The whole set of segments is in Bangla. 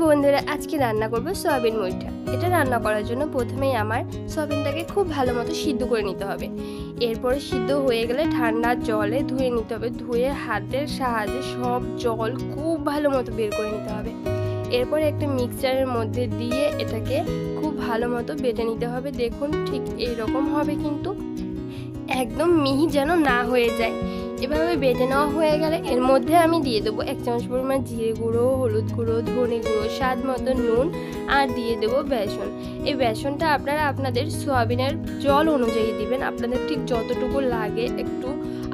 বন্ধুরা, আজকে রান্না করব সয়াবিন মুইঠা এটা রান্না করার জন্য প্রথমেই আমার সয়াবিনটাকে খুব ভালো মতো সিদ্ধ করে নিতে হবে। এরপরে সিদ্ধ হয়ে গেলে ঠান্ডা জলে ধুয়ে নিতে হবে। ধুয়ে হাতের সাহায্যে সব জল খুব ভালো মতো বের করে নিতে হবে। এরপরে একটা মিক্সচারের মধ্যে দিয়ে এটাকে খুব ভালো মতো বেটে নিতে হবে। দেখুন ঠিক এইরকম হবে কিন্তু। একদম মিহি যেন না হয়ে যায়। এভাবে বেটে নেওয়া হয়ে গেলে এর মধ্যে আমি দিয়ে দেবো এক চামচ পরিমাণ জিরে গুঁড়ো, হলুদ গুঁড়ো, ধনে গুঁড়ো, স্বাদ মতো নুন আর দিয়ে দেবো বেসন। এই বেসনটা আপনারা আপনাদের সোয়াবিনের জল অনুযায়ী দিবেন, আপনাদের ঠিক যতটুকু লাগে একটু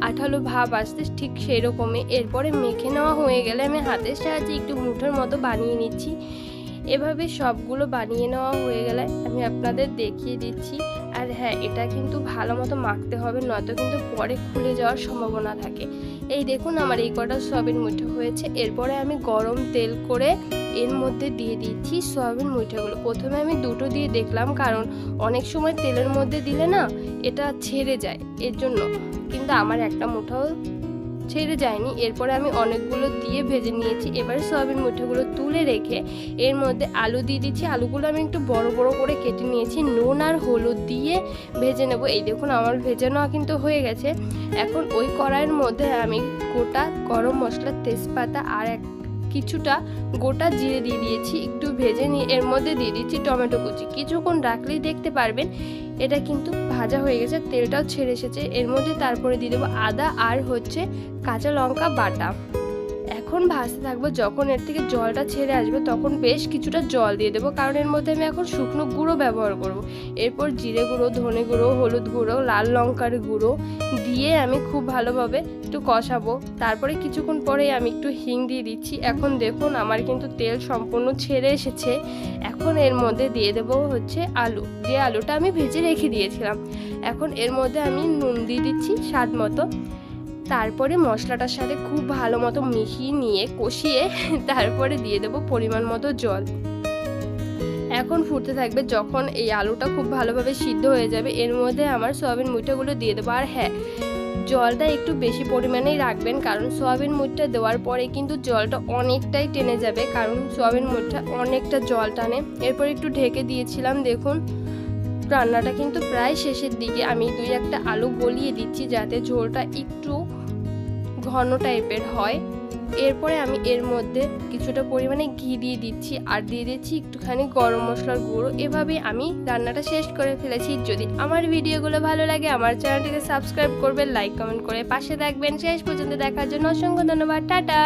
আঠালো ভাব আসতে ঠিক সেই রকমই এরপরে মেখে নেওয়া হয়ে গেলে আমি হাতের সাহায্যে একটু মুঠোর মতো বানিয়ে নিচ্ছি। এভাবে সবগুলো বানিয়ে নেওয়া হয়ে গেলে আমি আপনাদের দেখিয়ে দিচ্ছি। আর হ্যাঁ এটা কিন্তু ভালো মতো মাখতে হবে, নয়তো কিন্তু পরে খুলে যাওয়ার সম্ভাবনা থাকে। এই দেখুন আমার এই কটা সয়াবিন মুঠো হয়েছে। এরপরে আমি গরম তেল করে এর মধ্যে দিয়ে দিচ্ছি সয়াবিন মুঠাগুলো। প্রথমে আমি দুটো দিয়ে দেখলাম, কারণ অনেক সময় তেলের মধ্যে দিলে না এটা ছেড়ে যায় এর জন্য। কিন্তু আমার একটা মুঠাও ছেড়ে যায়নি। এরপরে আমি অনেকগুলো দিয়ে ভেজে নিয়েছি। এবার সয়াবিন মুঠোগুলো তুলে রেখে এর মধ্যে আলু দিয়ে দিচ্ছি। আলুগুলো আমি একটু বড় বড় করে কেটে নিয়েছি। নুন আর হলুদ দিয়ে ভেজে নেব। এই দেখুন, আমার ভেজে কিন্তু হয়ে গেছে। এখন ওই কড়াইয়ের মধ্যে আমি গোটা গরম মশলার তেজপাতা আর এক কিছুটা গোটা জিরে দিয়ে দিয়েছি, একটু ভেজে নিয়ে এর মধ্যে দিয়ে দিচ্ছি টমেটো কুচি। কিছুক্ষণ রাখলেই দেখতে পারবেন এটা কিন্তু ভাজা হয়ে গেছে, তেলটাও ছেড়ে এসেছে। এর মধ্যে তারপরে দিয়ে দেবো আদা আর হচ্ছে কাঁচা লঙ্কা বাটা। এখন ভাজতে থাকব, যখন এর থেকে জলটা ছেড়ে আসবে, তখন বেশ কিছুটা জল দিয়ে দেবো। কারণ এর মধ্যে আমি এখন শুকনো গুঁড়ো ব্যবহার করব। এরপর জিরে গুঁড়ো, ধনে গুঁড়ো, হলুদ গুঁড়ো, লাল লঙ্কার গুঁড়ো দিয়ে আমি খুব ভালোভাবে একটু কষাবো। তারপরে কিছুক্ষণ পরেই আমি একটু হিং দিয়ে দিচ্ছি। এখন দেখুন, আমার কিন্তু তেল সম্পূর্ণ ছেড়ে এসেছে। এখন এর মধ্যে দিয়ে দেবো হচ্ছে আলু। যে আলুটা আমি ভেজে রেখে দিয়েছিলাম। এখন এর মধ্যে আমি নুন দিয়ে দিচ্ছি স্বাদ মতো। তারপরে মশলাটার সাথে খুব ভালো মতো মিশিয়ে নিয়ে কষিয়ে তারপরে দিয়ে দেবো পরিমাণ মতো জল। এখন ফুটতে থাকবে যখন এই আলুটা খুব ভালোভাবে সিদ্ধ হয়ে যাবে, এর মধ্যে আমার সয়াবিন মুইটাগুলো দিয়ে দেবো। আর হ্যাঁ জলটা একটু বেশি পরিমাণেই রাখবেন, কারণ সয়াবিন মুটটা দেওয়ার পরে কিন্তু জলটা অনেকটাই টেনে যাবে, কারণ সয়াবিন মুটটা অনেকটা জল টানে। এরপর একটু ঢেকে দিয়েছিলাম, দেখুন, রান্নাটা কিন্তু প্রায় শেষের দিকে। আমি দুই একটা আলু গলিয়ে দিচ্ছি যাতে ঝোলটা একটু ঘন টাইপের হয়। এরপরে আমি এর মধ্যে কিছুটা পরিমাণে ঘি দিয়ে দিচ্ছি আর দিয়ে দিচ্ছি একটুখানি গরম মশলার গুঁড়ো। এভাবে আমি রান্নাটা শেষ করে ফেলেছি। যদি আমার ভিডিওগুলো ভালো লাগে, আমার চ্যানেলটিকে সাবস্ক্রাইব করবেন, লাইক কমেন্ট করে পাশে দেখবেন শেষ পর্যন্ত দেখার জন্য অসংখ্য ধন্যবাদ। টাটা!